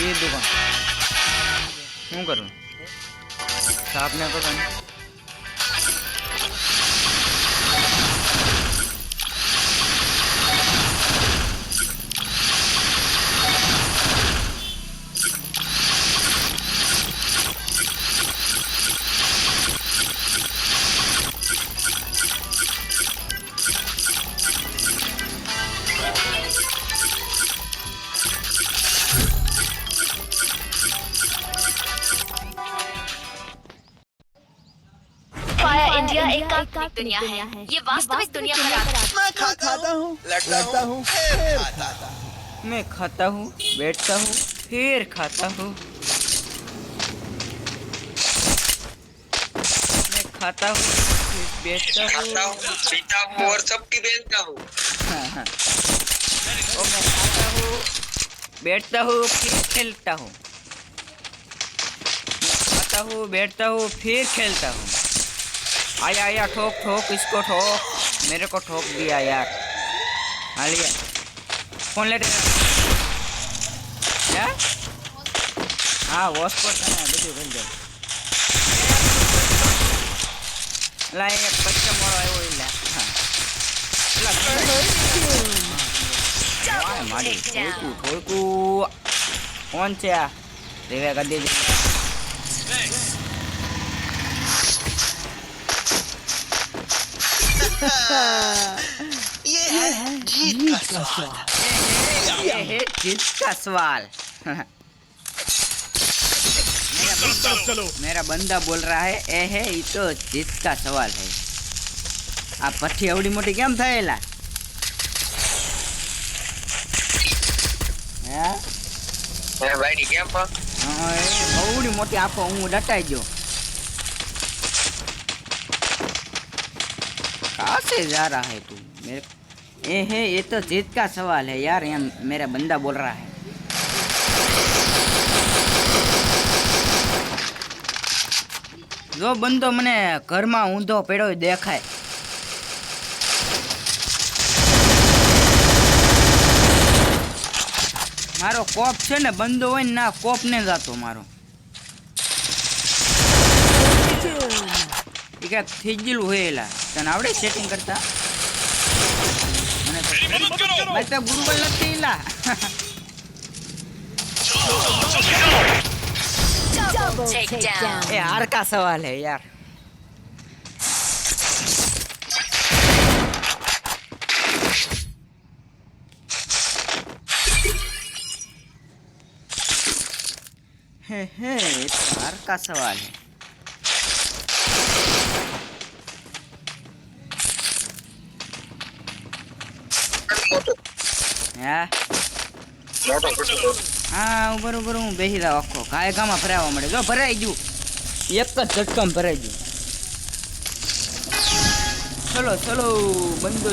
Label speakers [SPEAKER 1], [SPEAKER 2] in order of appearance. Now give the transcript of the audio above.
[SPEAKER 1] ये दुकान શું કરું સાપ ને તો
[SPEAKER 2] इंडिया एक काल्पनिक दुनिया है। ये वास्तविक दुनिया पर
[SPEAKER 3] मैं खाता हूँ लड़ता हूँ फिर खाता हूँ।
[SPEAKER 1] मैं खाता हूँ बैठता हूँ फिर खाता हूँ। मैं खाता हूँ
[SPEAKER 4] खाता
[SPEAKER 1] हूँ।
[SPEAKER 4] हूँ पीता हूँ और सबकी बेचता हूँ।
[SPEAKER 1] हाँ, हाँ। और मैं खाता हूँ बैठता हूँ फिर खेलता हूँ। खाता हूँ बैठता हूँ फिर खेलता हूँ। आया आया ठोक ठोक इसको ठोक मेरे को ठोक दिया यार हाँ लिया फोन लेते क्या हाँ વોસ્પોટ છે ને બધું કરી દે લા એક બચ્ચો મોડો આવ્યો એટલે હા પેલા વાહ, મારી ઠોકું ઠોકું કોણ છે આ રેવે કરી દેજે
[SPEAKER 3] ये है जीत का स्वाद
[SPEAKER 1] ये है जीत का सवाल मेरा बंदा मेरा बंदा बोल रहा है ए है ये तो जीत का सवाल है આ પછી એવડી મોટી કેમ થયેલા હે
[SPEAKER 4] હે ભાઈ ની કેમ પણ
[SPEAKER 1] હા, એ એવડી મોટી આંખો હું ડટાઈ ગયો कहाँ से जा रहा है तू मेरे ए है ये तो जीत का सवाल है यार यहाँ मेरा बंदा बोल रहा है જો બંદો મને ઘરમાં ઊંધો પડ્યો દેખાય મારો કોપ છે ને બંધો હોય ને ના કોપ ને જાતો મારો એ ક્યાંક થઈ ગયેલું હોય એલા તને આવડે સેટિંગ કરતા મને તો ભાઈ તો ગુરુબલ નથી એલા
[SPEAKER 2] Take down.
[SPEAKER 1] એ હાર કા સવાલ હે યાર हे हे ये तो हार का सवाल है
[SPEAKER 4] મોટો
[SPEAKER 1] હા?
[SPEAKER 4] મોટો
[SPEAKER 1] હા હું બરોબર હું બેસી રહ્યો આખો. ગાય ગામાં ભરાવા મળે. જો ભરાઈ ગયું. એક જ ઝટકામાં ભરાઈ ગયું. ચલો ચલો બંધો